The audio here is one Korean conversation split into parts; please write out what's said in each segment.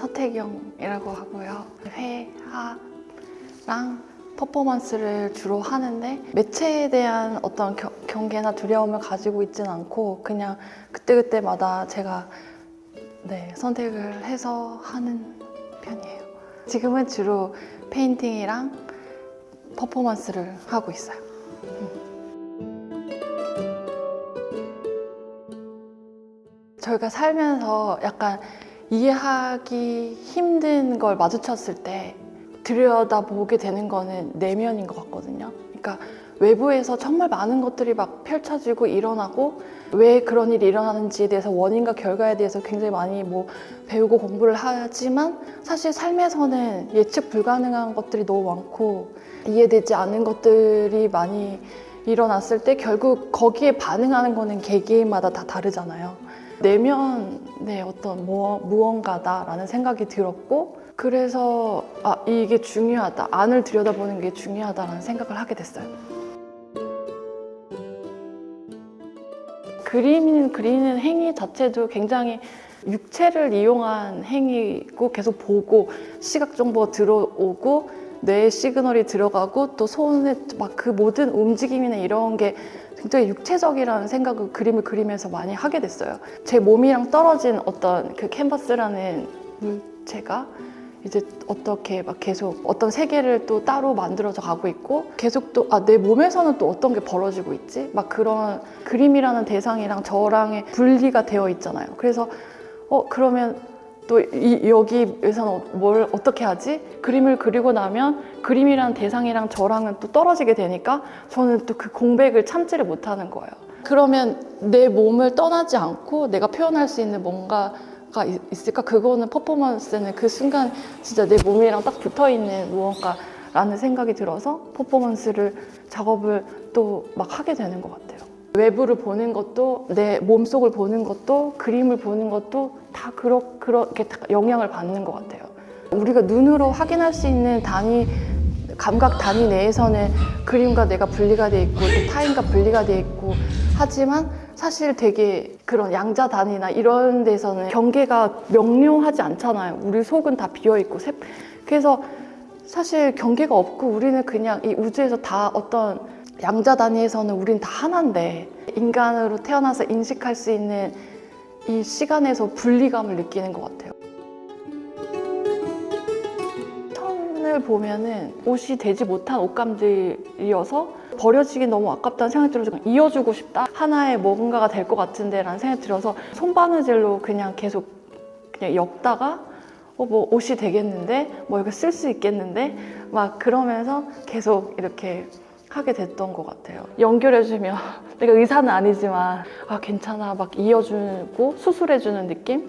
서태경이라고 하고요. 회화랑 퍼포먼스를 주로 하는데 매체에 대한 어떤 겨- 경계나 두려움을 가지고 있지는 않고 그냥 그때그때마다 제가 네, 선택을 해서 하는 편이에요. 지금은 주로 페인팅이랑 퍼포먼스를 하고 있어요. 저희가 살면서 약간 이해하기 힘든 걸 마주쳤을 때 들여다보게 되는 거는 내면인 것 같거든요. 그러니까 외부에서 정말 많은 것들이 막 펼쳐지고 일어나고 왜 그런 일이 일어나는지에 대해서 원인과 결과에 대해서 굉장히 많이 뭐 배우고 공부를 하지만 사실 삶에서는 예측 불가능한 것들이 너무 많고 이해되지 않는 것들이 많이 일어났을 때 결국 거기에 반응하는 거는 개개인마다 다 다르잖아요. 내면의 어떤 뭐, 무언가다라는 생각이 들었고 그래서 아 이게 중요하다 안을 들여다보는 게 중요하다라는 생각을 하게 됐어요. 그림 그리는 행위 자체도 굉장히 육체를 이용한 행위고 계속 보고 시각 정보가 들어오고 뇌에 시그널이 들어가고 또 손에 막 그 모든 움직임이나 이런 게 굉장히 육체적이라는 생각을 그림을 그리면서 많이 하게 됐어요. 제 몸이랑 떨어진 어떤 그 캔버스라는 물체가 이제 어떻게 막 계속 어떤 세계를 또 따로 만들어져 가고 있고 계속 또 아 내 몸에서는 또 어떤 게 벌어지고 있지 막 그런 그림이라는 대상이랑 저랑의 분리가 되어 있잖아요. 그래서 어 그러면 또 이, 여기에서는 뭘 어떻게 하지? 그림을 그리고 나면 그림이라는 대상이랑 저랑은 또 떨어지게 되니까 저는 또 그 공백을 참지를 못하는 거예요. 그러면 내 몸을 떠나지 않고 내가 표현할 수 있는 뭔가 가 있- 있을까? 그거는 퍼포먼스는 그 순간 진짜 내 몸이랑 딱 붙어 있는 무언가라는 생각이 들어서 퍼포먼스를 작업을 또 막 하게 되는 것 같아요. 외부를 보는 것도 내 몸속을 보는 것도 그림을 보는 것도 다 그렇, 그렇게 다 영향을 받는 것 같아요. 우리가 눈으로 확인할 수 있는 단위 감각 단위 내에서는 그림과 내가 분리가 돼 있고 또 타인과 분리가 돼 있고 하지만 사실 되게 그런 양자 단위나 이런 데서는 경계가 명료하지 않잖아요. 우리 속은 다 비어 있고 세- 그래서 사실 경계가 없고 우리는 그냥 이 우주에서 다 어떤 양자 단위에서는 우린 다 하나인데 인간으로 태어나서 인식할 수 있는 이 시간에서 분리감을 느끼는 것 같아요. 천을 보면은 옷이 되지 못한 옷감들이어서 버려지기 너무 아깝다는 생각이 들어서 그냥 이어주고 싶다. 하나의 뭔가가 될 것 같은데 라는 생각이 들어서 손바느질로 그냥 계속 그냥 엮다가 어, 뭐 옷이 되겠는데 뭐 이거 쓸수 있겠는데 막 그러면서 계속 이렇게 하게 됐던 것 같아요. 연결해주면 내가 의사는 아니지만 아 괜찮아 막 이어주고 수술해주는 느낌?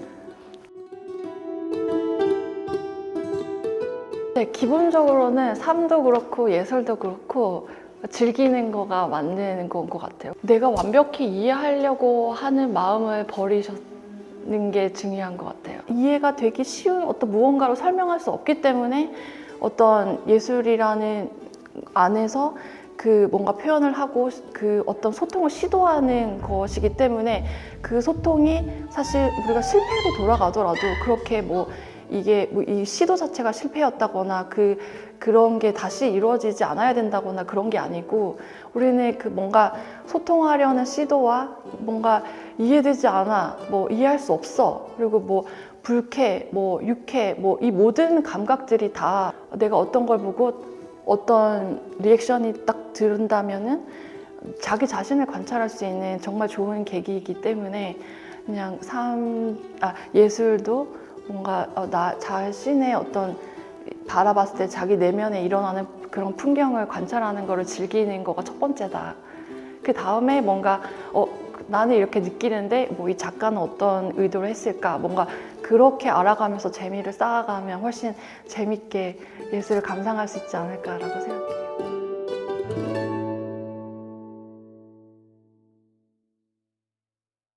네, 기본적으로는 삶도 그렇고 예술도 그렇고 즐기는 거가 맞는 건 것 같아요. 내가 완벽히 이해하려고 하는 마음을 버리셨는 게 중요한 것 같아요. 이해가 되기 쉬운 어떤 무언가로 설명할 수 없기 때문에 어떤 예술이라는 안에서 그 뭔가 표현을 하고 그 어떤 소통을 시도하는 것이기 때문에 그 소통이 사실 우리가 실패로 돌아가더라도 그렇게 뭐 이게 뭐 이 시도 자체가 실패였다거나 그 그런 게 다시 이루어지지 않아야 된다거나 그런 게 아니고 우리는 그 뭔가 소통하려는 시도와 뭔가 이해되지 않아 뭐 이해할 수 없어 그리고 뭐 불쾌 뭐 유쾌 뭐 이 모든 감각들이 다 내가 어떤 걸 보고 어떤 리액션이 딱 들은다면은 자기 자신을 관찰할 수 있는 정말 좋은 계기이기 때문에 그냥 삶, 아, 예술도 뭔가 어, 나 자신의 어떤 바라봤을 때 자기 내면에 일어나는 그런 풍경을 관찰하는 거를 즐기는 거가 첫 번째다. 그 다음에 뭔가 어 나는 이렇게 느끼는데 뭐 이 작가는 어떤 의도를 했을까 뭔가 그렇게 알아가면서 재미를 쌓아가면 훨씬 재밌게 예술을 감상할 수 있지 않을까라고 생각해요.